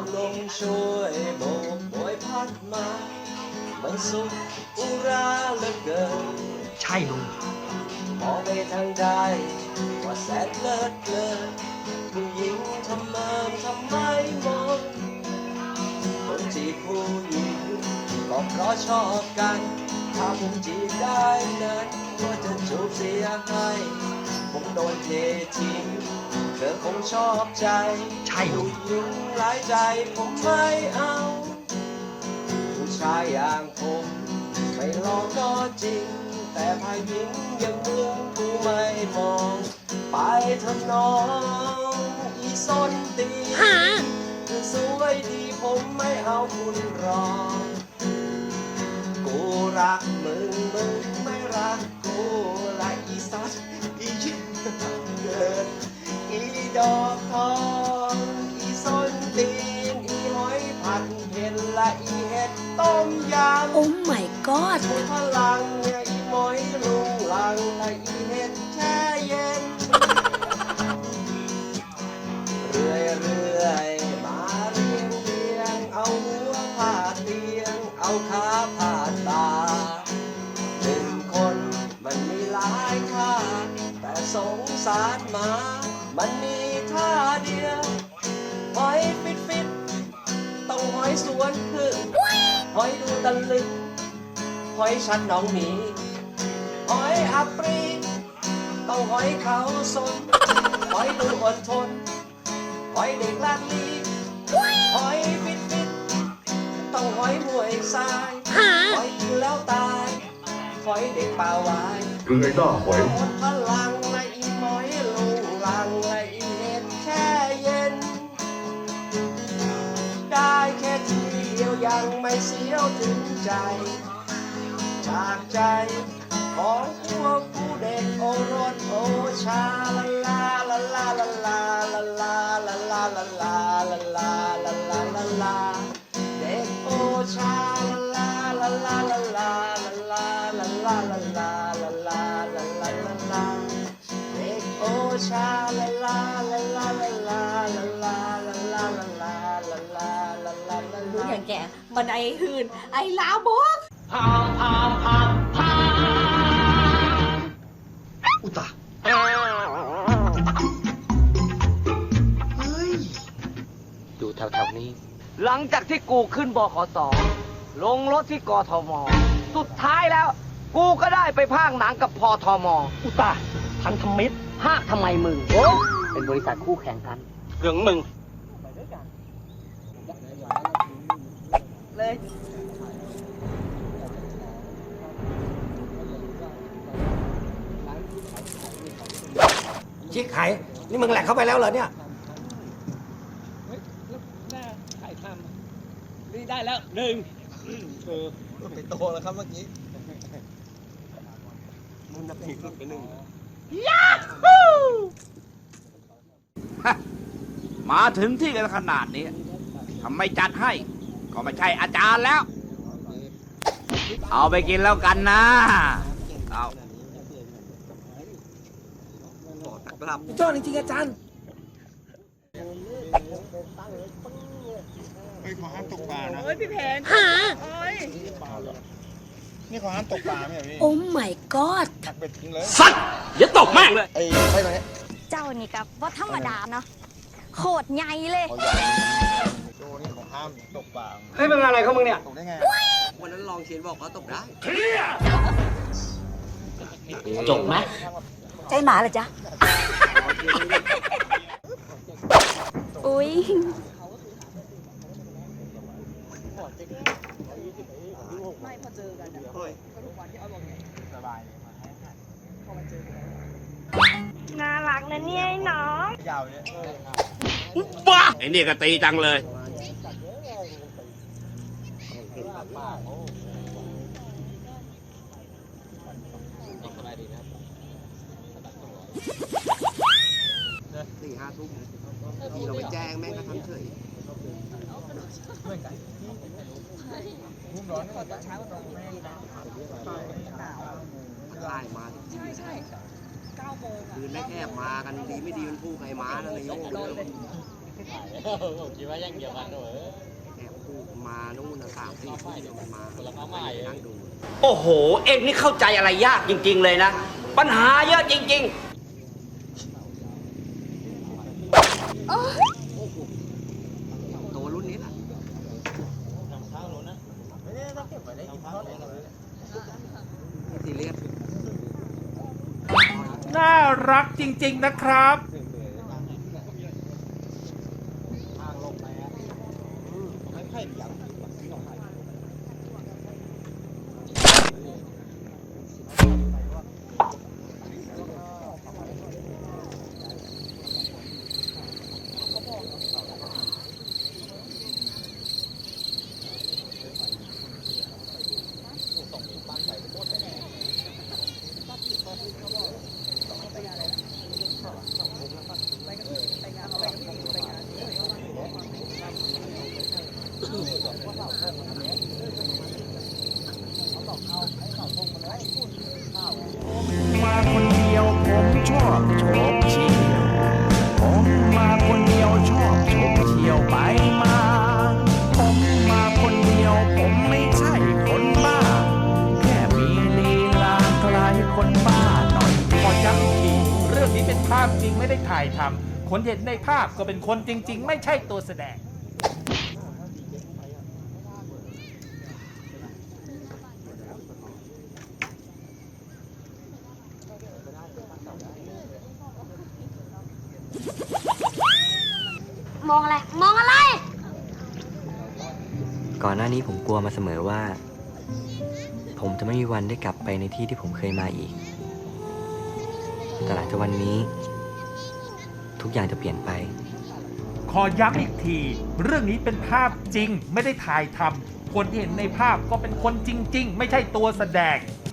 ามลมช่วยโบกโบยพัดมา มันสุขอุราเหลือเกินใช่ลุงมองไปทางใดว่าแสนเลิศเลอผู้หญิงทำเมิทำไมมองคนจีบผู้หญิงก็เพราะชอบกัน ถ้าผมจีบได้นั้นก็จะจูบเสียให้ โดนเททิ้งเธอคงชอบใจใช่ลุงผู้หญิงหลายใจผมไม่เอา ผู้ชายอย่างผมไม่หลอกก็จริง แต่พายิงยังมึงกูไม่มอง ไปเถอะน้องอีส้นตีน คือสวยดีผมไม่เอาคุณหรอกกูรักมึงมึง god พลังเนี่ยอีหมอยลุงลังและอีเห็ดแช่เย็น เรื่อยเรื่อยๆมาเรียงเรียงเอาหัวผาดเตียง เอาขาผาดตาหนึ่งคนมันมีหลายท่าแต่สงสารหมา มันมีท่าเดียวหอยฟิตฟิตๆต้องหอยสวนพึ่งหอยดูตะลึง หอยชันหนองหมีหอยอัปรีต้องหอยเขาสนหอยดูอดทนหอยเด็กลาดลีหอยฟิตฟิตต้องหอยมวยทรายหาหอยกินแล้วตายหอยเด็กป่าวายคือไอ้หน้าหอยหมดพลังและอีหมอยลุงลังและอีเห็ดแช่เย็น ได้แค่ทีเดียวยังไม่เสียวถึงใจ จากใจ ของพวกผู้เด็กโอรสโอชาลาลาลาลาลาลาลาลาลาลาลาลาลาลาลาลาลาลาเด็กโอชาลาลาลาลาลาลาลาลาลาลาลาลาลาลาลาลาลาเด็กโอชาลาลาลาลาลาลาลาลาลาลาลาลาลาลาลาลาลารู้อย่างแกบันไดหื่นไอ้ลาบก อุตตาอยู่แถวๆนี้ หลังจากที่กูขึ้นบขสลงรถที่กทม สุดท้ายแล้ว กูก็ได้ไปพากย์หนังกับพทม อุตตาพันธมิตรภาคทำไมมึงโอ้เป็นบริษัทคู่แข่งกัน เรื่องมึง เลย ชิคไข่นี่มึงแหลกเข้าไปแล้วเหรอเนี่ยนี่ได้แล้วหนึ่งมาถึงที่กันขนาดนี้ทำไมจัดให้ ก็ไม่ใช่อาจารย์แล้ว เอาไปกินแล้วกันนะเอา ยอดจริงๆอาจารย์ไม่ขอห้ามตกปลานะหานี่ขอห้ามตกปลาไหมเหรอพี่โอ้ my god ตักเบ็ดทิ้งเลยสัตว์อย่าตกแม่งเลย ไอ้ใช่ไหมเจ้านี่กับว่าธรรมดาเนาะโคตรใหญ่เลยเขาใหญ่โจนี่ของห้ามตกปลาเฮ้ยมึงอะไรของมึงเนี่ย ตกได้ไงวันนั้นลองเขียนบอกว่าตกได้ จบไหมใจหมาเหรอจ๊ะ อุ้ยไม่พอเจอกันเนี่ยทุกวันที่เอาลงไงสบายเลยมาให้หนพอมาเจอกันน่ารักนะเนี่ยน้องยาวเนี่ยบ้าไอ้นี่ก็ตีจังเลย ทุ่มทีเราไปแจ้งแม่งก็ทำเฉยรุ่มร้อนนี่ก็ไล่มาใช่ใช่เก้าโมงคืนแรกแอบมากันดีไม่ดีมันพูดใครมานั่นนายโยกเลยคิดว่ายังเดียวกันเหรอมานู่นนะสามสี่ทุ่มเนี่ยมันมานั่งดู โอ้โห เอ็งนี่เข้าใจอะไรยากจริง ๆ เลยนะ ปัญหาเยอะจริง ๆ ตัวรุ่นนี้แหละ ซีเรียสน่ารักจริง ๆนะครับมา ภาพจริงไม่ได้ถ่ายทำคนเห็นในภาพก็เป็นคนจริง ๆ ไม่ใช่ตัวแสดง มองอะไร มองอะไร ก่อนหน้านี้ผมกลัวมาเสมอว่า ผมจะไม่มีวันได้กลับไปในที่ที่ผมเคยมาอีก แต่หลังจากวันนี้ ทุกอย่างจะเปลี่ยนไป ขอย้ำอีกที เรื่องนี้เป็นภาพจริงไม่ได้ถ่ายทำคนที่เห็นในภาพก็เป็นคนจริง ๆ ไม่ใช่ตัวแสดง